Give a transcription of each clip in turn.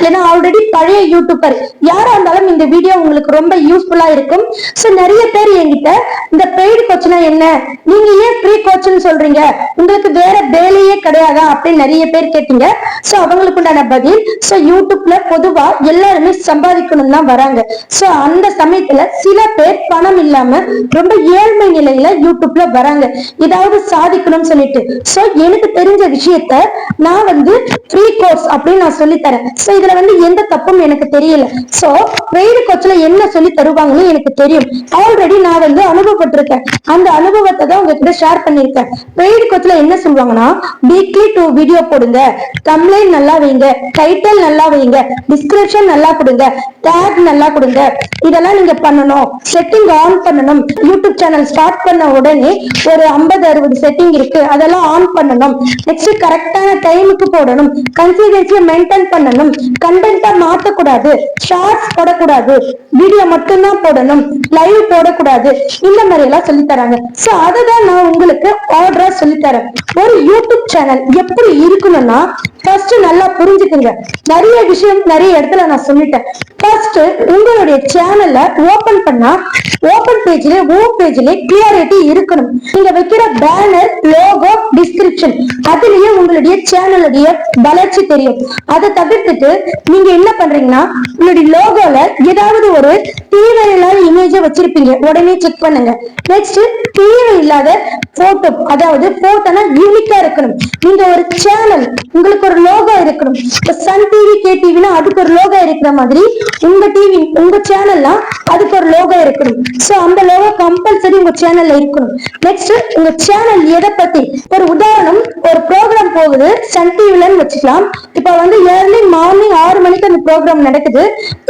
இல்லைன்னா ஆல்ரெடி பழைய யூடியூபர் யாரா இருந்தாலும் இந்த வீடியோ உங்களுக்கு ரொம்ப யூஸ்ஃபுல்லா இருக்கும். சோ நிறைய பேர் என்கிட்ட இந்த பெய்டு கோச்னா என்ன? நீங்க ஏன் ஃப்ரீ கோச்னு சொல்றீங்க? உங்களுக்கு வேற வேலையே கிடையாதா? அப்படின்னு நிறைய பேர் கேட்டீங்க. சோ அவங்களுக்கு உண்டான பதில் சோ யூடியூப்ல பொதுவா எல்லாருமே சம்பாதிக்கணும் தான் வராங்க. சோ அந்த சமயத்துல சில பேர் பணம் இல்லாம ரொம்ப ஏழ்மை நிலையில யூடியூப்ல வராங்க. ஏதாவது சாதிக்கணும்னு சொல்லிட்டு. சோ எனக்கு தெரிஞ்ச விஷயத்த நான் வந்து ஃப்ரீ கோர்ஸ் அப்படின்னு நான் சொல்லி தரேன் சோ அதுல வந்து எந்த தப்பும் எனக்கு தெரியல. சோ பெய்டு கோச்ல என்ன சொல்லி தருவாங்கன்னு எனக்கு தெரியும். ஆல்ரெடி நான் வந்து அனுபவப்பட்டிருக்கேன். அந்த அனுபவத்தை தான் உங்ககிட்ட ஷேர் பண்ணியிருக்கேன். பெய்டு கோச்ல என்ன சொல்லுவாங்கன்னா வீக்லி டூ வீடியோ போடுங்க. கம்ப்ளைண்ட் நல்லா வைங்க. டைட்டில் நல்லா வைங்க. டிஸ்கிரிப்ஷன் நல்லா கொடுங்க. டேக் நல்லா கொடுங்க. இதெல்லாம் நீங்க பண்ணணும். செட்டிங் ஆன் பண்ணணும். யூடியூப் சேனல் ஸ்டார்ட் பண்ண உடனே ஒரு ஐம்பது அறுபது செட்டிங் இருக்கு. அதெல்லாம் ஆன் பண்ணணும். நெக்ஸ்ட் கரெக்டான டைமுக்கு போடணும். கன்சிஸ்டன்சியை மெயின்டைன் பண்ணணும். கண்டென்ட்டா மாத்தக்கூடாது ஷார்ட்ஸ் போடக்கூடாது வீடியோ மட்டும்தான் போடணும் லைவ் போடக்கூடாது இந்த மாதிரி எல்லாம் சொல்லி தராங்க. சோ அததான் நான் உங்களுக்கு ஆர்டரா சொல்லி தரேன். ஒரு யூடியூப் சேனல் எப்படி இருக்கணும்னா ஃபர்ஸ்ட் நல்லா புரிஞ்சுக்குங்க. நிறைய விஷயம் நிறைய இடத்துல நான் சொல்லிட்டேன். ஃபர்ஸ்ட் உங்களுடைய சேனல்ல ஓபன் பண்ணா ஓபன் பேஜ்ல ஹோம் பேஜ்ல கிளியாரிட்டி இருக்கணும். நீங்க வைக்கிற பேனர் லோகோ டிஸ்கிரிப்ஷன் அதுலயே உங்களுடைய சேனலுடைய வளர்ச்சி தெரியும். அதை தவிர்த்துட்டு நீங்க என்ன பண்றீங்கன்னா உங்களுடைய லோகோல ஏதாவது ஒரு தேவையில்லாத இமேஜ வச்சிருப்பீங்க. உடனே செக் பண்ணுங்க. நெக்ஸ்ட் தேவையில்லாத போட்டோ அதாவது போட்டோனா யூனிக்கா இருக்கணும். நீங்க ஒரு சேனல் உங்களுக்கு ஒரு லோகோ இருக்கணும். இப்ப சன் டிவி கே டிவினா அதுக்கு ஒரு லோகோ இருக்கிற மாதிரி உங்க டிவி உங்க சேனல்லாம் அதுக்கு ஒரு லோகோ இருக்கணும். சோ அந்த லோகோ கம்பல்சரி உங்க சேனல்ல இருக்கணும். நெக்ஸ்ட் உங்க சேனல் எதை பத்தி? ஒரு உதாரணம் ஒரு ப்ரோக்ராம் போகுது சன் டிவிலன்னு வச்சுக்கலாம். இப்ப வந்து ஏர்லி மார்னிங் ஆறு மணிக்கு அந்த ப்ரோக்ராம் நடக்குது.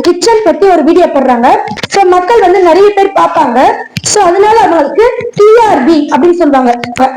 கிச்சன் பத்தி ஒரு வீடியோ போடுறாங்க. சோ மக்கள் வந்து நிறைய பேர் பார்ப்பாங்க. சோ அதனால அவங்களுக்கு டிஆர்பி அப்படின்னு சொல்லுவாங்க.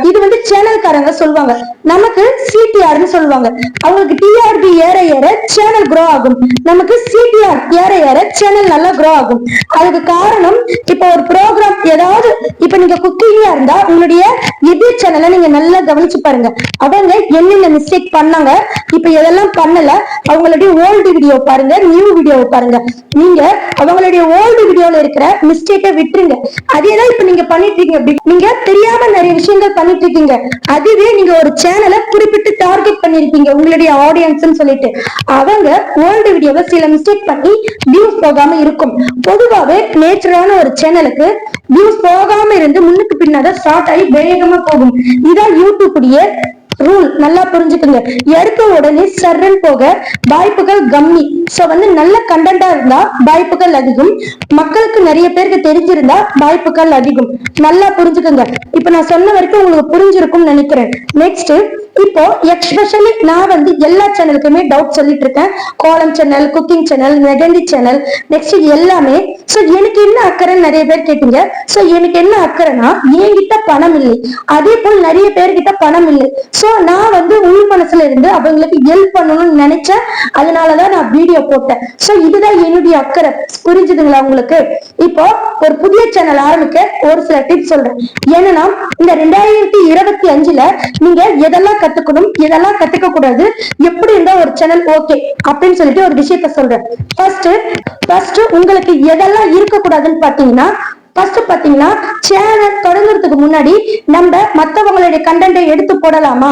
இது வந்து சேனல்காரங்க சொல்லுவாங்க. நமக்கு சிடிஆர்னு சொல்லுவாங்க. அவங்களுக்கு டிஆர்பி ஏற ஏற சேனல் grow ஆகும். நமக்கு சிடிஆர் ஏற ஏற சேனல் நல்லா குரோ ஆகும். அதுக்கு காரணம் இப்போ ஒரு ப்ரோக்ராம் ஏதாவது இப்ப நீங்க குக்கிங்கா இருந்தா உங்களுடைய இதே சேனலை நீங்க நல்லா கவனிச்சு பாருங்க. அவங்க என்னென்ன மிஸ்டேக் பண்ணாங்க இப்ப எதெல்லாம் பண்ணல அவங்களுடைய ஓல்டு வீடியோ பாருங்க நியூ வீடியோவை பாருங்க. நீங்க அவங்களுடைய ஓல்டு வீடியோல இருக்கிற மிஸ்டேக்கை விட்டுருங்க. அதேதான் இப்ப நீங்க பண்ணிட்டு இருக்கீங்க. நீங்க தெரியாம நிறைய விஷயங்கள் பண்ணிட்டு இருக்கீங்க. அதுவே நீங்க ஒரு சேனலை குறிப்பிட்டு டார்கெட் பண்ணிருப்பீங்க உங்களுடைய ஆடியன்ஸ்னு சொல்லிட்டு. அவங்க ஓல்டு வீடியோவை சில மிஸ்டேக் பண்ணி வியூஸ் போகாம இருக்கும். பொதுவாவே நேச்சரான ஒரு சேனலுக்கு வியூஸ் போகாம இருந்து முன்னுக்கு பின்னாதான் ஸ்டார்ட் ஆகி வேகமா போகும். இதான் யூடியூப் ரூல் நல்லா புரிஞ்சுக்குங்க. எடுத்த உடனே சர்ரன் போக வாய்ப்புகள் கம்மி. சோ வந்து நல்ல கண்டென்ட்டா இருந்தா வாய்ப்புகள் அதிகம். மக்களுக்கு நிறைய பேருக்கு தெரிஞ்சிருந்தா வாய்ப்புகள் அதிகம். நல்லா புரிஞ்சுக்குங்க. இப்ப நான் சொன்ன வரைக்கும் உங்களுக்கு புரிஞ்சிருக்கும்னு நினைக்கிறேன். நெக்ஸ்ட் இப்போ எக்ஸ்பெஷலி நான் வந்து எல்லா சேனலுக்குமே டவுட் சொல்லிட்டு இருக்கேன் கோலம் channel cooking channel mehndi channel next எல்லாமே. சோ எனக்கு என்ன அக்கறைன்னு நிறைய பேர் கேட்டீங்க. சோ எனக்கு என்ன அக்கறைனா என்கிட்ட பணம் இல்லை. அதே போல் நிறைய பேர்கிட்ட பணம் இல்லை. சோ நான் வந்து உள் மனசுல இருந்து அவங்களுக்கு ஹெல்ப் பண்ணணும்னு நினைச்சேன். அதனாலதான் நான் வீடியோ போட்டேன். சோ இதுதான் என்னுடைய அக்கறை. புரிஞ்சுதுங்களா உங்களுக்கு? இப்போ ஒரு புதிய சேனல் ஆரம்பிக்க ஒரு சில டிப்ஸ் சொல்றேன். என்னன்னா இந்த ரெண்டாயிரத்தி இருபத்தி அஞ்சுல நீங்க எதெல்லாம் கத்துக்கணும் எதெல்லாம் கத்துக்க கூடாது எப்படி இருந்தா ஒரு சேனல் ஓகே அப்படின்னு சொல்லிட்டு ஒரு விஷயத்த சொல்றேன். ஃபர்ஸ்ட் ஃபர்ஸ்ட் உங்களுக்கு எதெல்லாம் இருக்க கூடாதுன்னு பாத்தீங்கன்னா ஃபர்ஸ்ட் பாத்தீங்கன்னா சேனல் தொடங்குறதுக்கு முன்னாடி நம்ம மத்தவங்களுடைய கண்டென்ட்டை எடுத்து போடலாமா?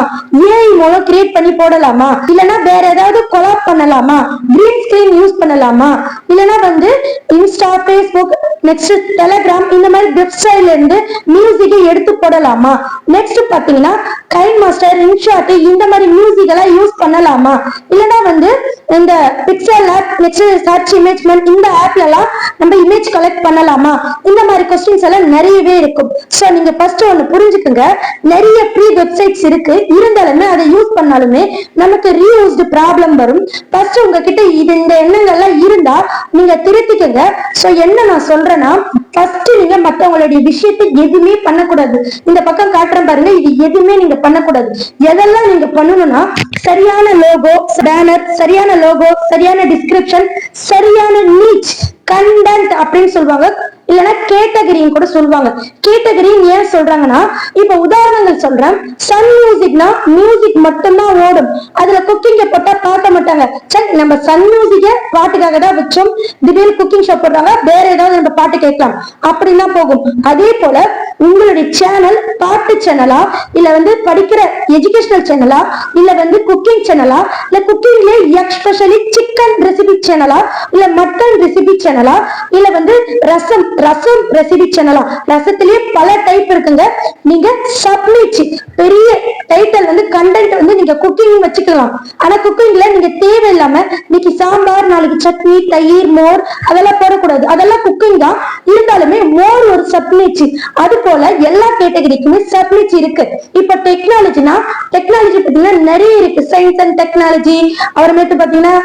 ஏஐ மூலம் கிரியேட் பண்ணி போடலாமா? இல்லனா வேற ஏதாவது கொலாப் பண்ணலாமா? கிரீன் ஸ்கிரீன் யூஸ் பண்ணலாமா? இல்லனா வந்து இன்ஸ்டா ஃபேஸ்புக் நெக்ஸ்ட் டெலிகிராம் இந்த மாதிரி வெப்சைட்ல இருந்து மியூசிக்கை எடுத்து போடலாமா? நெக்ஸ்ட் பாத்தீங்கன்னா கைன் மாஸ்டர் இன்ஷாட் இந்த மாதிரி மியூசிக் எல்லாம் யூஸ் பண்ணலாமா? இல்லனா வந்து இந்த பிக்சல் ஆப் நெக்ஸ்ட் சர்ச் இமேஜ்மெண்ட் இந்த ஆப்ல எல்லாம் நம்ம இமேஜ் கலெக்ட் பண்ணலாமா? இந்த மாதிரி கொஸ்டின்ஸ் எல்லாம் நிறையவே இருக்கும். சோ நீங்க ஃபர்ஸ்ட் ஒன்னு புரிஞ்சுக்குங்க. நிறைய ப்ரீ வெப்சைட்ஸ் இருக்கு. இருந்தாலுமே அதை யூஸ் பண்ணாலுமே நமக்கு ரீயூஸ்டு ப்ராப்ளம் வரும். ஃபர்ஸ்ட் உங்ககிட்ட இது இந்த எண்ணங்கள்லாம் இருந்தா நீங்க திருத்திக்கங்க. சோ என்ன நான் சொல்றேன்னா ஃபர்ஸ்ட் நீங்க மத்தவங்களுடைய விஷயத்தை எதுவுமே பண்ணக்கூடாது. இந்த பக்கம் காட்டுறேன் பாருங்க இது எதுவுமே நீங்க பண்ணக்கூடாது. எதெல்லாம் நீங்க பண்ணணும்னா சரியான லோகோ பேனர் சரியான லோகோ சரியான டிஸ்கிரிப்ஷன் சரியான நீச் கண்டென்ட் அப்படின்னு சொல்லுவாங்க. இல்லைன்னா கேட்டகரின்னு கூட சொல்லுவாங்க. கேட்டகரின்னு ஏன் சொல்றாங்கன்னா இப்ப உதாரணங்கள் சொல்றேன். சன் மியூசிக்னா மியூசிக் மட்டும்தான் ஓடும். அதுல குக்கிங்க போட்டா பார்க்க மாட்டாங்க. சரி நம்ம சன் மியூசிக்க பாட்டுக்காக தான் வச்சோம். திடீர்னு குக்கிங் ஷோ போடுறாங்க. வேற ஏதாவது நம்ம பாட்டு கேட்கலாம். அப்படின்னா போகும். அதே போல உங்களுடைய சேனல் பாட்டு சேனலா இல்ல வந்து படிக்கிற எஜுகேஷனல் சேனலா இல்ல வந்து குக்கிங் சேனலா இல்ல குக்கிங்ல எக்ஸ்பெஷலி சிக்கன் ரெசிபி சேனலா இல்ல மட்டன் ரெசிபி சேனலா இல்ல வந்து ரசம் ரசம் ரெசிபி சேனலா ரசத்திலேயே பல டைப் இருக்குங்க. நீங்க சப்மிட் பெரிய டைட்டில் வந்து கண்டென்ட் வந்து நீங்க குக்கிங் வச்சுக்கலாம். ஆனா குக்கிங்ல நீங்க தேவையில்லாம இன்னைக்கு சாம்பார் நாளைக்கு சட்னி தயிர் மோர் அதெல்லாம் போடக்கூடாது. அதெல்லாம் குக்கிங் தான். இருந்தாலுமே மோர் ஒரு சப்மிட் அது போல எல்லா கேட்டகரிக்குமே சப்மிட் இருக்கு. இப்ப டெக்னாலஜினா டெக்னாலஜி பாத்தீங்கன்னா நிறைய இருக்கு. சயின்ஸ் அண்ட் டெக்னாலஜி அப்புறமேட்டு பாத்தீங்கன்னா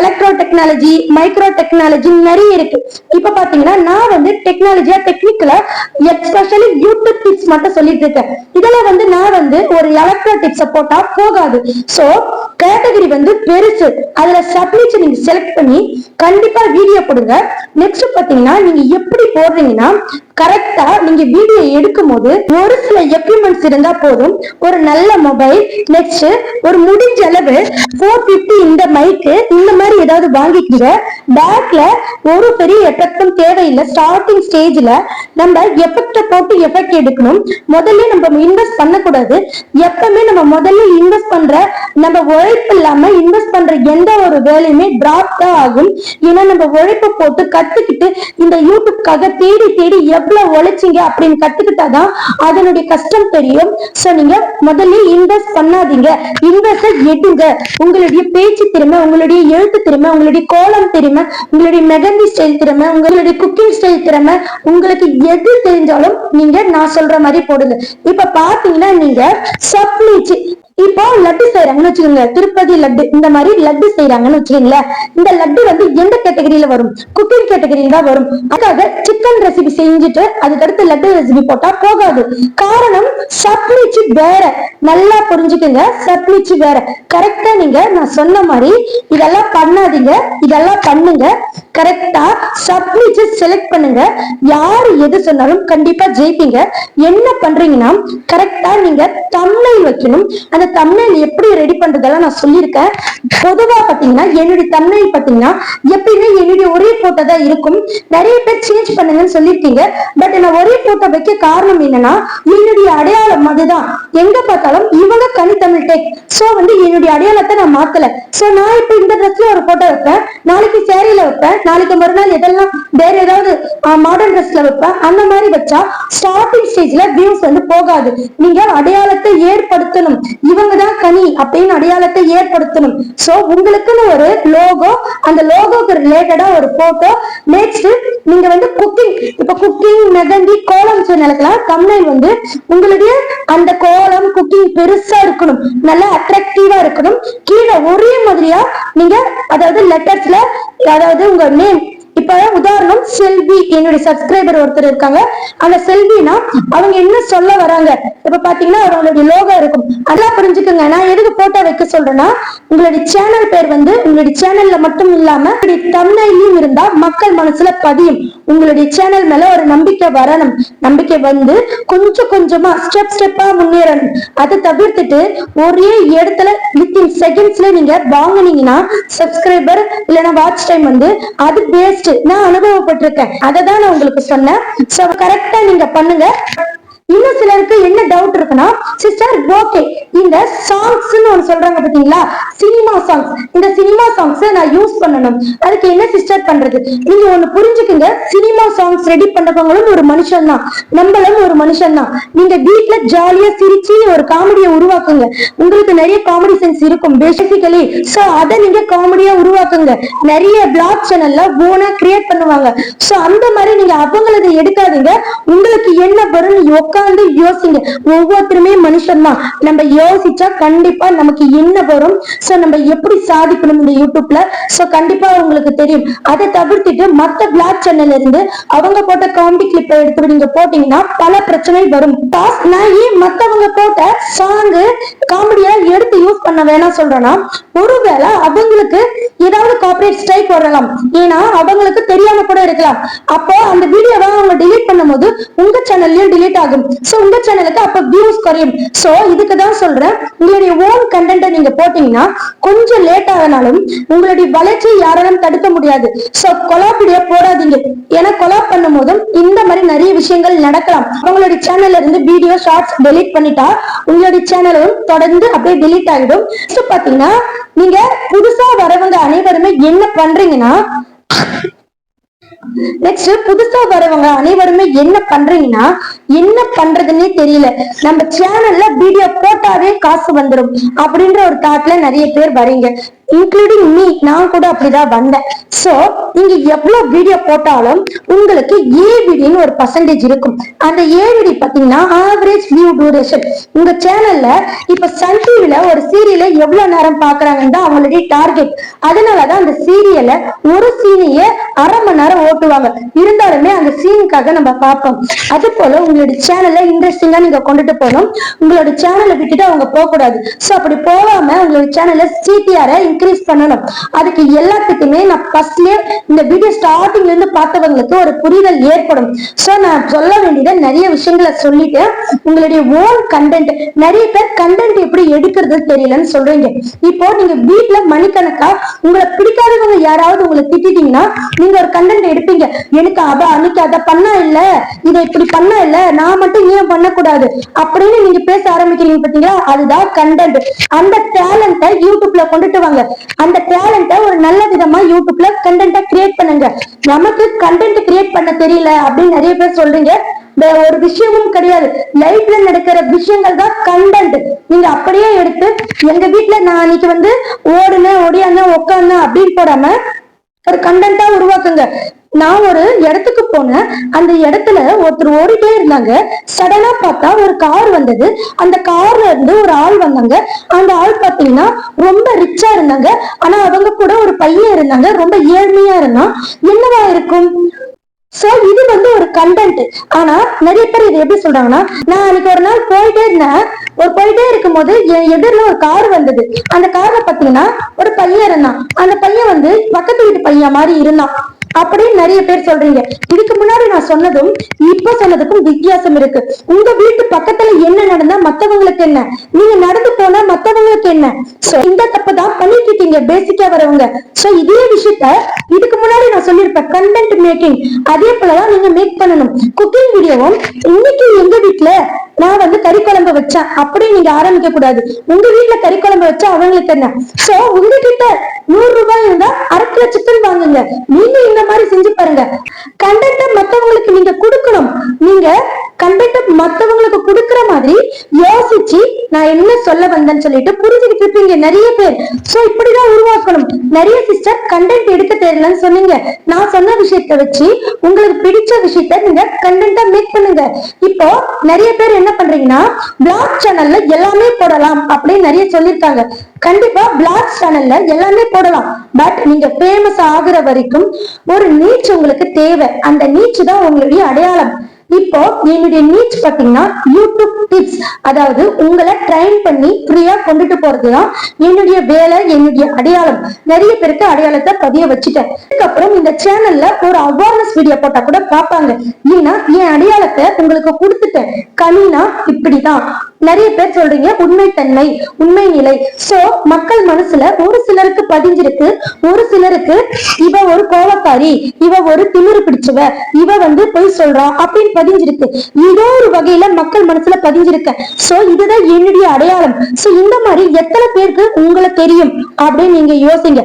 எலக்ட்ரோ டெக்னாலஜி மைக்ரோ டெக்னாலஜி நிறைய இருக்கு. இப்ப பாத்தீங்கன்னா நான் வந்து டெக்னாலஜியா டெக்னிக்கலா எஸ்பெஷலி யூடியூப் டிப்ஸ் மட்டும் சொல்லிட்டு இருக்கேன். இதெல்லாம் வந்து நான் வந்து ஒரு எலக்ட்ரோ டிப்ஸ் போட்டா போகாது. சோ கேட்டகரி வந்து பெருசு. அதுல சப்மிட் நீங்க செலக்ட் பண்ணி கண்டிப்பா வீடியோ போடுங்க. நெக்ஸ்ட் பாத்தீங்கன்னா நீங்க எப்படி போடுறீங்கன்னா கரெக்டா நீங்க வீடியோ எடுக்கும் போது ஒரு சில எக்யூப்மெண்ட்ஸ் இருந்தா போதும். ஒரு நல்ல மொபைல் நெக்ஸ்ட் ஒரு முடிஞ்ச அளவு ஃபோர் பிப்டி இந்த மைக்கு இந்த மாதிரி ஏதாவது வாங்கிக்கிற பேக்ல ஒரு பெரிய எஃபெக்டும் தேவையில்லை. ஸ்டார்டிங் ஸ்டேஜ்ல நம்ம எஃபெக்ட போட்டு எஃபெக்ட் எடுக்கணும். முதல்ல நம்ம இன்வெஸ்ட் பண்ணக்கூடாது. எப்பவுமே நம்ம முதல்ல இன்வெஸ்ட் பண்ற நம்ம உழைப்பு இல்லாம இன்வெஸ்ட் பண்ற எந்த ஒரு வேலையுமே டிராப் தான் ஆகும். ஏன்னா நம்ம உழைப்பை போட்டு கத்துக்கிட்டு இந்த யூடியூப்காக தேடி தேடி எவ்வளவு உழைச்சிங்க அப்படின்னு கத்துக்கிட்டாதான் அதனுடைய கஷ்டம் தெரியும். சோ நீங்க முதல்ல இன்வெஸ்ட் பண்ணாதீங்க. இன்வெஸ்ட் எடுங்க. உங்களுடைய பேச்சு திறமை உங்களுடைய எழுத்து திறமை உங்களுடைய கோலம் திறமை உங்களுடைய மெகந்தி ஸ்டைல் திறமை உங்களுடைய குக்கிங் ஸ்டைல் திறமை உங்களுக்கு எது தெரிஞ்சாலும் நீங்க நான் சொல்ற மாதிரி போடுங்க. இப்ப பாத்தீங்கன்னா நீங்க சப்மிட் இப்போ லட்டு செய்யறாங்கன்னு வச்சுக்கோங்க. திருப்பதி லட்டு இந்த மாதிரி லட்டு செய்யறாங்கன்னு வச்சுக்கோங்களேன். இந்த லட்டு வந்து எந்த கேட்டகரியில வரும்? குக்கிங் கேட்டகரியில தான் வரும். அதுக்காக சிக்கன் ரெசிபி செஞ்சுட்டு அதுக்கடுத்து லட்டு ரெசிபி போட்டா போகாது. காரணம் சப்ளிச்சு வேற. நல்லா புரிஞ்சுக்கங்க சப்ளிச்சு வேற. கரெக்டா நீங்க நான் சொன்ன மாதிரி இதெல்லாம் பண்ணாதீங்க. இதெல்லாம் பண்ணுங்க. கரெக்டா சப்ளிச்சு செலக்ட் பண்ணுங்க. யாரு எது சொன்னாலும் கண்டிப்பா ஜெயிப்பீங்க. என்ன பண்றீங்கன்னா கரெக்டா நீங்க தம்மை வைக்கணும். அந்த தம்னைல் எப்படி ரெடி பண்றதெல்லாம் நான் சொல்லியிருக்கேன். பொதுவா பாத்தீங்கன்னா என்னுடைய தம்னைல் பாத்தீங்கன்னா எப்பயுமே என்னுடைய ஒரே போட்டோ தான் இருக்கும். நிறைய பேர் சேஞ்ச் பண்ணுங்கன்னு சொல்லியிருக்கீங்க. பட் நான் ஒரே போட்டோ வைக்க காரணம் என்னன்னா என்னுடைய அடையாளம் அதுதான். எங்க பார்த்தாலும் இவங்க கனித்தமிழ் டெக் சோ வந்து என்னுடைய அடையாளத்தை நான் மாத்தல. சோ நான் இப்ப இந்த ட்ரெஸ்ல ஒரு போட்டோ வைப்பேன். நாளைக்கு சேரீல வைப்பேன். நாளைக்கு மறுநாள் எதெல்லாம் வேற ஏதாவது மாடர்ன் ட்ரெஸ்ல வைப்பேன். அந்த மாதிரி வச்சா ஸ்டார்டிங் ஸ்டேஜ்ல வியூஸ் வந்து போகாது. நீங்க அடையாளத்தை ஏற்படுத்தணும். இவங்கதான் கனி அப்படின்னு அடையாளத்தை ஏற்படுத்தணும். சோ உங்களுக்குன்னு ஒரு லோகோ அந்த லோகோக்கு ரிலேட்டடா ஒரு போட்டோ நெக்ஸ்ட் நீங்க வந்து குக்கிங் இப்ப குக்கிங் மெகந்தி கோலம் நிலக்கலாம் தமிழ் வந்து உங்களுடைய அந்த கோலம் குக்கிங் பெருசா இருக்கணும். நல்லா அட்ராக்டிவா இருக்கணும். கீழே ஒரே மாதிரியா நீங்க அதாவது லெட்டர்ஸ்ல அதாவது உங்க நேம் இப்ப உதாரணம் செல்வி என்னுடைய சப்ஸ்கிரைபர் ஒருத்தர் இருக்காங்க. அந்த செல்வினா அவங்க என்ன சொல்ல வராங்க? இப்ப பாத்தீங்கன்னா அவங்களுடைய லோகோ இருக்கும். அதெல்லாம் புரிஞ்சுக்கோங்க. நான் எதுக்கு போட்டோ வைக்க சொல்றேன்னா உங்களுடைய சேனல் பேர் வந்து உங்களுடைய சேனல்ல மட்டும் இல்லாம உங்களுடைய தமிழ்லையும் இருந்தா மக்கள் மனசுல பதியும். உங்களுடைய சேனல் மேல ஒரு நம்பிக்கை வரணும். நம்பிக்கை வந்து கொஞ்சம் கொஞ்சமா ஸ்டெப் ஸ்டெப்பா முன்னேறணும். அதை தவிர்த்துட்டு ஒரே இடத்துல வித்தின் செகண்ட்ஸ்ல நீங்க வாங்குனீங்கன்னா சப்ஸ்கிரைபர் இல்லைன்னா வாட்ச் டைம் வந்து அது பேஸ்ட் நான் அனுபவப்பட்டிருக்கேன். அதை தான் நான் உங்களுக்கு சொன்னேன். சோ கரெக்டா நீங்க பண்ணுங்க. இன்னும் சிலருக்கு என்ன டவுட் இருக்குன்னா சிஸ்டர் ஓகே இந்த சாங்ஸ்னு ஒன்று சொல்றாங்க பாத்தீங்களா சினிமா சாங்ஸ் இந்த சினிமா சாங்ஸ் நான் யூஸ் பண்ணணும். அதுக்கு என்ன சிஸ்டர் பண்றது? நீங்க ஒண்ணு புரிஞ்சுக்குங்க. சினிமா சாங்ஸ் ரெடி பண்றவங்களும் ஒரு மனுஷன் தான் நம்மளும் ஒரு மனுஷன் தான் நீங்க வீட்டுல ஜாலியா சிரிச்சு ஒரு காமெடியை உருவாக்குங்க. உங்களுக்கு நிறைய காமெடி சென்ஸ் இருக்கும். பேசிக்கலி சோ அதை நீங்க காமெடியா உருவாக்குங்க. நிறைய பிளாக் சேனல்ல ஓனா கிரியேட் பண்ணுவாங்க. சோ அந்த மாதிரி நீங்க அவங்களது எடுக்காதீங்க. உங்களுக்கு என்ன வரும்னு உட்காந்து யோசிங்க. ஒவ்வொருத்தருமே மனுஷன் தான் நம்ம யோசிச்சா கண்டிப்பா நமக்கு என்ன வரும்? சோ நம்ம எப்படி சாதிக்கணும் இந்த யூடியூப்ல? சோ கண்டிப்பா உங்களுக்கு தெரியும். அதை தவிர்த்துட்டு மத்த பிளாக் சேனல்ல இருந்து அவங்க போட்ட காமெடி கிளிப்பை எடுத்து நீங்க போட்டீங்கன்னா பல பிரச்சனை வரும். நான் ஏன் மத்தவங்க போட்ட சாங்கு காமெடியா எடுத்து யூஸ் பண்ண வேணாம் சொல்றேன்னா ஒருவேளை அவங்களுக்கு ஏதாவது காப்பரேட் ஸ்ட்ரைக் வரலாம். ஏன்னா அவங்களுக்கு தெரியாம கூட இருக்கலாம். அப்போ அந்த வீடியோவை அவங்க டிலீட் பண்ணும்போது உங்க சேனல்லயும் டிலீட் ஆகும். சோ உங்க சேனலுக்கு அப்ப வியூஸ் குறையும். சோ இதுக்கு தான் சொல்றேன். உங்களுடைய ஓன் கண்டென்ட்டை நீங்க போட்டீங்கன்னா கொஞ்சம் லேட் ஆகினாலும் உங்களுடைய வளர்ச்சி யாராலும் தடுக்க முடியாது. சோ கொலாப் போடாதீங்க. ஏன்னா கொலாப் பண்ணும் போதும் இந்த மாதிரி நிறைய விஷயங்கள் நடக்கலாம். உங்களுடைய சேனல்ல இருந்து வீடியோ ஷார்ட்ஸ் டெலீட் பண்ணிட்டா உங்களுடைய சேனலும் தொடர்ந்து அப்படியே டெலீட் ஆகிடும். சோ பாத்தீங்கன்னா நீங்க புதுசா வரவங்க அனைவருமே என்ன பண்றீங்கன்னா நெக்ஸ்ட் புதுசா வரவங்க அனைவருமே என்ன பண்றீங்கன்னா என்ன பண்றதுன்னே தெரியல. நம்ம சேனல்ல வீடியோ போட்டாவே காசு வந்துடும் அப்படின்ற ஒரு தாட்ல நிறைய பேர் வரீங்க இன்க்ளூடிங் மீ நான் கூட அப்படிதான் வந்தேன். சோ நீங்க எவ்வளவு வீடியோ போட்டாலும் உங்களுக்கு ஏவிடின்னு ஒரு பர்சன்டேஜ் இருக்கும். அந்த ஏவிடி பாத்தீங்கன்னா ஆவரேஜ் வியூ டூரேஷன் உங்க சேனல்ல இப்ப சன் டிவில ஒரு சீரியலை எவ்வளவு நேரம் பாக்குறாங்கன்னு தான் அவங்களுடைய டார்கெட் அதனாலதான் அந்த சீரியலை ஒரு சீனையே அரை மணி நேரம் ஓட்டுவாங்க. இருந்தாலுமே அந்த சீனுக்காக நம்ம பார்ப்போம். அது போல உங்களோட சேனல்ல இன்ட்ரெஸ்டிங்கா நீங்க கொண்டுட்டு போகணும். உங்களோட சேனலை விட்டுட்டு அவங்க போக கூடாது சோ அப்படி போகாம உங்களோட சேனல்ல சிடிஆரை இன்க்ரீஸ் பண்ணணும். அதுக்கு எல்லாத்துக்குமே நான் ஃபர்ஸ்ட்லயே இந்த வீடியோ ஸ்டார்டிங்ல இருந்து பார்த்தவங்களுக்கு ஒரு புரிதல் ஏற்படும். சோ நான் சொல்ல வேண்டியதை நிறைய விஷயங்களை சொல்லிட்டு உங்களுடைய ஓன் கண்டென்ட் நிறைய பேர் கண்டென்ட் எப்படி எடுக்கிறது தெரியலன்னு சொல்றீங்க. இப்போ நீங்க வீட்ல மணிக்கணக்கா உங்களை பிடிக்காதவங்க யாராவது உங்களை திட்டிட்டீங்கன்னா நீங்க ஒரு கண்டென்ட் எடுப்பீங்க. எனக்கு அவ அன்னைக்கு அதை பண்ணா இல்ல இதை இப்படி பண்ணா இல்ல நான் மட்டும் ஏன் பண்ணக்கூடாது? அப்படின்னு நீங்க பேச ஆரம்பிக்கிறீங்க பாத்தீங்களா அதுதான் கண்டென்ட் அந்த டேலண்ட்டை யூடியூப்ல கொண்டுட்டு வாங்க. அந்த டேலண்ட்டை ஒரு நல்ல விதமா யூடியூப்ல கண்டென்ட்டை கிரியேட் பண்ணுங்க. நமக்கு கண்டென்ட் கிரியேட் பண்ண தெரியல அப்படின்னு நிறைய பேர் சொல்றீங்க. ஒரு விஷயமும் கிடையாது. லைஃப்ல நடக்கிற விஷயங்கள் தான் கண்டென்ட் நீங்க அப்படியே எடுத்து எங்க வீட்டுல நான் அன்னைக்கு வந்து ஓடுனேன் ஒடியானேன் உட்காந்தேன் அப்படின்னு போடாம ஒரு கண்டென்ட்டா உருவாக்குங்க. நான் ஒரு இடத்துக்கு போனேன். அந்த இடத்துல ஒருத்தர் ஓடிட்டே இருந்தாங்க. சடனா பார்த்தா ஒரு கார் வந்தது. அந்த கார்ல இருந்து ஒரு ஆள் வந்தாங்க. அந்த ஆள் பாத்தீங்கன்னா ரொம்ப ரிச்சா இருந்தாங்க. ஆனா அவங்க கூட ஒரு பையன் இருந்தாங்க. ரொம்ப ஏழ்மையா இருந்தான். என்னவா இருக்கும்? சோ இது வந்து ஒரு கண்டென்ட் ஆனா நிறைய பேர் இது எப்படி சொல்றாங்கன்னா நான் அன்னைக்கு ஒரு நாள் போயிட்டே இருந்தேன். ஒரு போயிட்டே இருக்கும்போது என் எதிரில ஒரு கார் வந்தது. அந்த கார்ல பாத்தீங்கன்னா ஒரு பையன் இருந்தான். அந்த பையன் வந்து பக்கத்து வீட்டு பையன் மாதிரி இருந்தான். அப்படின்னு நிறைய பேர் சொல்றீங்க. இதுக்கு முன்னாடி நான் சொன்னதும் இப்ப சொன்னதுக்கும் வித்தியாசம் இருக்கு. உங்க வீட்டு பக்கத்துல என்ன நடந்தா மத்தவங்களுக்கு என்ன? நீங்க நடந்து போனா மத்தவங்களுக்கு என்ன? சோ இந்த தப்பு தான் பண்ணிட்டு இருக்கீங்க பேசிக்கா வரவங்க. சோ இதே விஷயத்த இதுக்கு முன்னாடி நான் சொல்லியிருப்பேன் கண்டென்ட் மேக்கிங் அதே போலதான் நீங்க மேக் பண்ணணும். குக்கிங் வீடியோவும் இன்னைக்கு எங்க வீட்டுல நான் வந்து வச்சா குழம்பு அப்படி நீங்க ஆரம்பிக்க கூடாது. உங்க வீட்டுல கறி குழம்பு வச்சா அவங்களுக்கு என்ன? சோ உங்ககிட்ட நூறு ரூபாய் இருந்தா அரை கிலோ சிக்கன் வாங்குங்க. நீங்க இந்த மாதிரி செஞ்சு பாருங்க. கண்டென்ட் மத்தவங்களுக்கு நீங்க கொடுக்கணும். நீங்க கண்டென்ட் மத்தவங்களுக்கு கொடுக்கற மாதிரி யோசிச்சு நான் என்ன சொல்ல வந்தேன்னு சொல்லிட்டு புரிஞ்சுக்கிட்டு இருப்பீங்க நிறைய பேர். சோ இப்படிதான் உருவாக்கணும். நிறைய சிஸ்டர் கண்டென்ட் எடுக்க தெரியலன்னு சொன்னீங்க. நான் சொன்ன விஷயத்த வச்சு உங்களுக்கு பிடிச்ச விஷயத்த நீங்க கண்டென்ட்டா மேக் பண்ணுங்க. இப்போ நிறைய பேர் என்ன பண்றீங்கன்னா பிளாக் சேனல்ல எல்லாமே போடலாம் அப்படின்னு நிறைய சொல்லியிருக்காங்க. கண்டிப்பா பிளாக் சேனல்ல எல்லாமே போடலாம். பட் நீங்க ஃபேமஸ் ஆகுற வரைக்கும் ஒரு நீச்சு உங்களுக்கு தேவை. அந்த நீச்சு தான் உங்களுடைய அடையாளம். இப்போ என்னுடைய நீச் பாத்தீங்கன்னா யூடியூப் டிப்ஸ் அதாவது உங்களை ட்ரைன் பண்ணி ஃப்ரீயா கொண்டுட்டு போறதுதான் என்னுடைய வேலை என்னுடைய அடையாளம். நிறைய பேருக்கு அடையாளத்தை பதிய வச்சுட்டேன். அதுக்கப்புறம் இந்த சேனல்ல ஒரு அவேர்னஸ் வீடியோ போட்டா கூட பார்ப்பாங்க. ஏன்னா என் அடையாளத்தை உங்களுக்கு கொடுத்துட்டேன். கனினா இப்படிதான். நிறைய பேர் சொல்றீங்க உண்மைத்தன்மை உண்மை நிலை சோ மக்கள் மனசுல ஒரு சிலருக்கு பதிஞ்சிருக்கு ஒரு சிலருக்கு இவ ஒரு கோவக்காரி இவ ஒரு திமிரு பிடிச்சவ இவ வந்து பொய் சொல்றா அப்படின்னு பதிஞ்சிருக்கு. ஏதோ ஒரு வகையில மக்கள் மனசுல பதிஞ்சிருக்க. சோ இதுதான் என்னுடைய அடையாளம். சோ இந்த மாதிரி எத்தனை பேருக்கு உங்களை தெரியும் அப்படின்னு நீங்க யோசிங்க.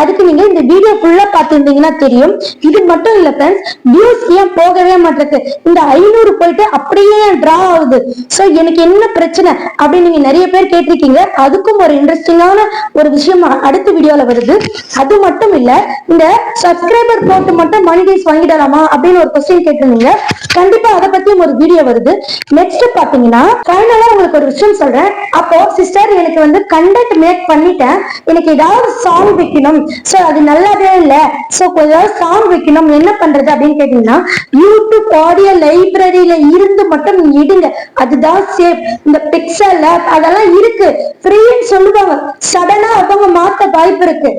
அதுக்கு நீங்க இந்த வீடியோ ஃபுல்லா பார்த்திருந்தீங்கன்னா தெரியும். இது மட்டும் இல்ல ஃப்ரெண்ட்ஸ் வியூஸ் ஏன் போகவே மாட்டேங்குது இந்த ஐநூறு போயிட்டு அப்படியே டிரா ஆகுது. சோ எனக்கு என்ன பிரச்சனை அப்படின்னு நீங்க நிறைய பேர் கேட்டிருக்கீங்க. அதுக்கும் ஒரு இன்ட்ரெஸ்டிங்கான ஒரு விஷயம் அடுத்த வீடியோல வருது. அது மட்டும் இல்ல இந்த சப்ஸ்கிரைபர் போட்டு மட்டும் மணிடைஸ் வாங்கிடலாமா அப்படின்னு ஒரு கொஸ்டின் கேட்டிருந்தீங்க. கண்டிப்பா அதை பத்தியும் ஒரு வீடியோ வருது. நெக்ஸ்ட் பாத்தீங்கன்னா ஃபைனலா உங்களுக்கு ஒரு விஷயம் சொல்றேன். அப்போ சிஸ்டர் எனக்கு வந்து கண்டென்ட் மேக் பண்ணிட்டேன். எனக்கு ஏதாவது சாங் வைக்கணும். சோ அது நல்லாவே இல்ல. சோ ஏதாவது சாங் வைக்கணும். என்ன பண்றது அப்படின்னு கேட்டீங்கன்னா யூடியூப் ஆடியோ லைப்ரரியில இருந்து மட்டும் நீங்க இடுங்க. அதுதான் சேஃப் இந்த பிக்சல் அதெல்லாம் இருக்கு. ஃப்ரீன்னு சொல்லுவாங்க. சடனா அவங்க மாத்த வாய்ப்பு இருக்கு.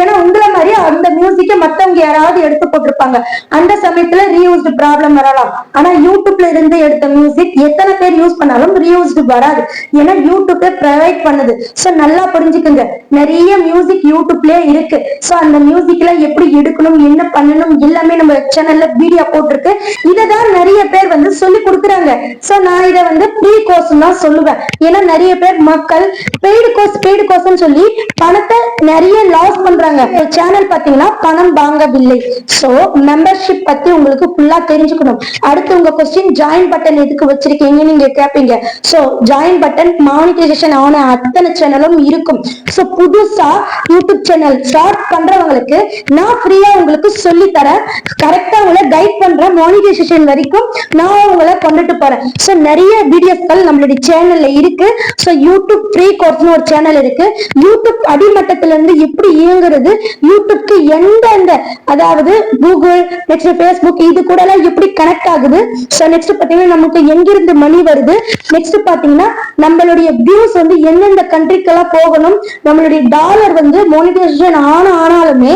ஏன்னா உங்களை மாதிரி அந்த மியூசிக்கை மத்தவங்க யாராவது எடுத்து போட்டிருப்பாங்க. அந்த சமயத்துல ரீயூஸ்டு ப்ராப்ளம் வரலாம். ஆனா யூடியூப்ல இருந்து எடுத்த மியூசிக் எத்தனை பேர் யூஸ் பண்ணாலும் ரீயூஸ்டு வராது. ஏன்னா யூடியூப்ல ப்ரொவைட் பண்ணுது. சோ நல்லா புரிஞ்சுக்குங்க. நிறைய மியூசிக் யூடியூப்லயே இருக்கு. சோ அந்த மியூசிக்ல எப்படி எடுக்கணும் என்ன பண்ணணும் எல்லாமே நம்ம சேனல்ல வீடியோ போட்டிருக்கு. இதை தான் நிறைய பேர் வந்து சொல்லி கொடுக்குறாங்க. சோ நான் இதை வந்து ப்ரீ கோர்ஸ் தான் சொல்லுவேன். ஏன்னா நிறைய பேர் மக்கள் பெய்டு கோர்ஸ் பெய்டு கோர்ஸ்னு சொல்லி பணத்தை நிறைய லாஸ் பண்றாங்க. சேனல் பாத்தீங்கன்னா பணம் வாங்கவில்லை. சோ மெம்பர்ஷிப் பத்தி உங்களுக்கு ஃபுல்லா தெரிஞ்சுக்கணும். அடுத்து உங்க கொஸ்டின் ஜாயின் பட்டன் எதுக்கு வச்சிருக்கீங்க நீங்க கேட்பீங்க சோ ஜாயின் பட்டன் மானிட்டைசேஷன் ஆன அத்தனை சேனலும் இருக்கும். சோ புதுசா யூடியூப் சேனல் ஸ்டார்ட் பண்றவங்களுக்கு நான் ஃப்ரீயா உங்களுக்கு சொல்லி தரேன் கரெக்டா உங்களை கைட் பண்றேன் மானிட்டைசேஷன் வரைக்கும். நான் உங்களை கொண்டுட்டு போறேன். சோ நிறைய வீடியோஸ்கள் நம்மளுடைய சேனல்ல இருக்கு. ஸோ யூடியூப் ஃப்ரீ கோர்ஸ்னு ஒரு சேனல் இருக்கு. யூடியூப் அடிமட்டத்துல இருந்து எப்படி இயங்குறது? யூடியூப்க்கு எந்தெந்த அதாவது கூகுள் நெக்ஸ்ட் ஃபேஸ்புக் இது கூட எல்லாம் எப்படி கனெக்ட் ஆகுது? ஸோ நெக்ஸ்ட் பாத்தீங்கன்னா நமக்கு எங்கிருந்து மணி வருது? நெக்ஸ்ட் பாத்தீங்கன்னா நம்மளுடைய வியூஸ் வந்து எந்தெந்த கண்ட்ரிக்கெல்லாம் போகணும்? நம்மளுடைய டாலர் வந்து மோனிடைசேஷன் ஆன ஆனாலுமே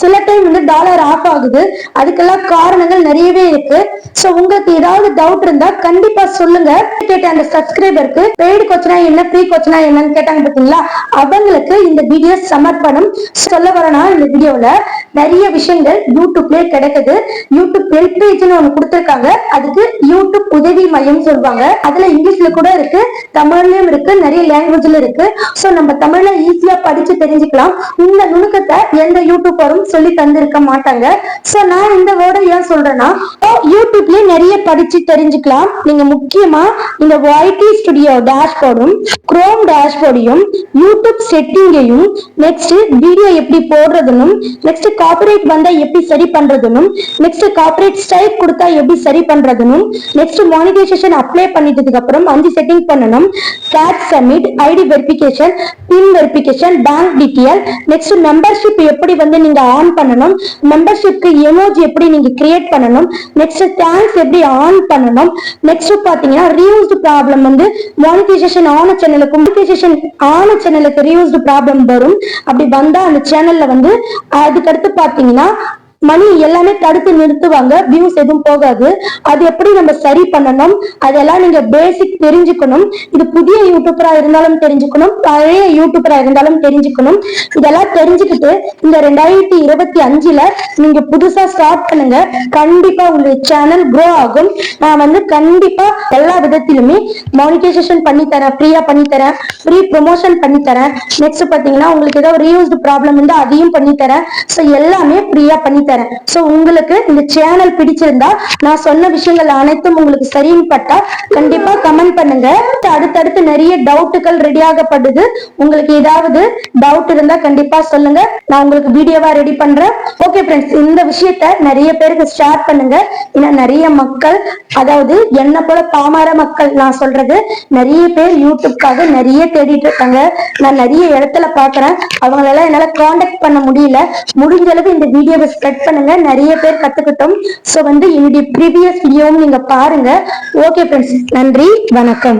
சில டைம் வந்து டாலர் ஆஃப் ஆகுது. அதுக்கெல்லாம் காரணங்கள் நிறையவே இருக்கு. சோ உங்களுக்கு ஏதாவது டவுட் இருந்தா கண்டிப்பா சொல்லுங்க. கேட்ட அந்த சப்ஸ்கிரைபருக்கு பெய்டு கொச்சனா என்ன ஃப்ரீ கொச்சனா என்னன்னு கேட்டாங்க பாத்தீங்களா? அவங்களுக்கு இந்த வீடியோ சமர்ப்பணம் சொல்ல வரனா இந்த வீடியோல நிறைய விஷயங்கள் யூடியூப்லயே கிடைக்குது. யூடியூப் ஹெல்ப் பேஜ்னு ஒண்ணு கொடுத்துருக்காங்க. அதுக்கு யூடியூப் உதவி மையம் சொல்லுவாங்க. அதுல இங்கிலீஷ்ல கூட இருக்கு தமிழ்லயும் இருக்கு நிறைய லாங்குவேஜ்ல இருக்கு. சோ நம்ம தமிழ்ல ஈஸியா படிச்சு தெரிஞ்சுக்கலாம். இந்த நுணுக்கத்தை எந்த யூடியூப் வரும் சொல்லி தந்திருக்க மாட்டாங்க. சோ நான் இந்த வேர்டை ஏன் சொல்றேன்னா யூடியூப்லயே நிறைய படிச்சு தெரிஞ்சுக்கலாம். நீங்க முக்கியமா இந்த ஒய்டி ஸ்டுடியோ டேஷ்போர்டும் குரோம் டேஷ்போர்டையும் யூடியூப் செட்டிங்கையும் நெக்ஸ்ட் வீடியோ எப்படி போடுறதுனும் நெக்ஸ்ட் காப்பரேட் வந்தா எப்படி சரி பண்றதுனும் நெக்ஸ்ட் காப்பரேட் ஸ்டைல் கொடுத்தா எப்படி சரி பண்றதுனும் நெக்ஸ்ட் மானிட்டைசேஷன் அப்ளை பண்ணிட்டதுக்கு அப்புறம் அஞ்சு செட்டிங் பண்ணணும். Gate submit ID verification PIN verification bank detail next membership எப்படி வந்து நீங்க ஆன் பண்ணணும். மெம்பர்ஷிப்க்கு எமோஜி எப்படி நீங்க கிரியேட் பண்ணணும். நெக்ஸ்ட் தேங்க்ஸ் எப்படி ஆன் பண்ணணும். நெக்ஸ்ட் பாத்தீங்கன்னா ரீயூஸ்டு ப்ராப்ளம் வந்து மானிட்டைசேஷன் ஆன சேனலுக்கு மானிட்டைசேஷன் ஆன சேனலுக்கு ரீயூஸ்டு ப்ராப்ளம் வரும். அப்படி வந்தா அந்த சேனல்ல வந்து அதுக்கடுத்து பாத்தீங்கன்னா மணி எல்லாமே தடுத்து நிறுத்துவாங்க. வியூஸ் எதுவும் போகாது. அது எப்படி நம்ம சரி பண்ணணும்? அதெல்லாம் நீங்க பேசிக் தெரிஞ்சுக்கணும். இது புதிய யூடியூபரா இருந்தாலும் தெரிஞ்சுக்கணும். பழைய யூடியூபரா இருந்தாலும் தெரிஞ்சுக்கணும். இதெல்லாம் தெரிஞ்சுக்கிட்டு இந்த ரெண்டாயிரத்தி இருபத்தி அஞ்சுல நீங்க புதுசா ஸ்டார்ட் பண்ணுங்க. கண்டிப்பா உங்களுடைய சேனல் க்ரோ ஆகும். நான் வந்து கண்டிப்பா எல்லா விதத்திலுமே மானிட்டைசேஷன் பண்ணி தரேன் ஃப்ரீயா பண்ணி தரேன் ஃப்ரீ ப்ரொமோஷன் பண்ணி தரேன் நெக்ஸ்ட் பாத்தீங்கன்னா உங்களுக்கு ஏதாவது ரீயூஸ்டு ப்ராப்ளம் இருந்தா அதையும் பண்ணி தரேன் ஸோ எல்லாமே ஃப்ரீயா பண்ணி தரேன். சோ உங்களுக்கு இந்த சேனல் பிடிச்சிருந்தா நான் சொன்ன விஷயங்கள் அனைத்தும் உங்களுக்கு சரின்னு பட்டா கண்டிப்பா கமெண்ட் பண்ணுங்க. அடுத்தடுத்து நிறைய டவுட்டுகள் ரெடி ஆகப்படுது. உங்களுக்கு ஏதாவது டவுட் இருந்தா கண்டிப்பா சொல்லுங்க. நான் உங்களுக்கு வீடியோவா ரெடி பண்றேன். ஓகே ஃப்ரெண்ட்ஸ் இந்த விஷயத்த நிறைய பேருக்கு ஷேர் பண்ணுங்க. ஏன்னா நிறைய மக்கள் அதாவது என்ன போல பாமர மக்கள் நான் சொல்றது நிறைய பேர் யூடியூப்காக நிறைய தேடிட்டு இருக்காங்க. நான் நிறைய இடத்துல பாக்குறேன். அவங்களெல்லாம் என்னால காண்டாக்ட் பண்ண முடியல. முடிஞ்ச அளவு இந்த வீடியோவை ஸ்ப்ரெட் பண்ணுங்க. நிறைய பேர் கத்துக்கிட்டோம். சோ வந்து என்னுடைய ப்ரீவியஸ் வீடியோவும் நீங்க பாருங்க. ஓகே ஃப்ரெண்ட்ஸ் நன்றி. வணக்கம்.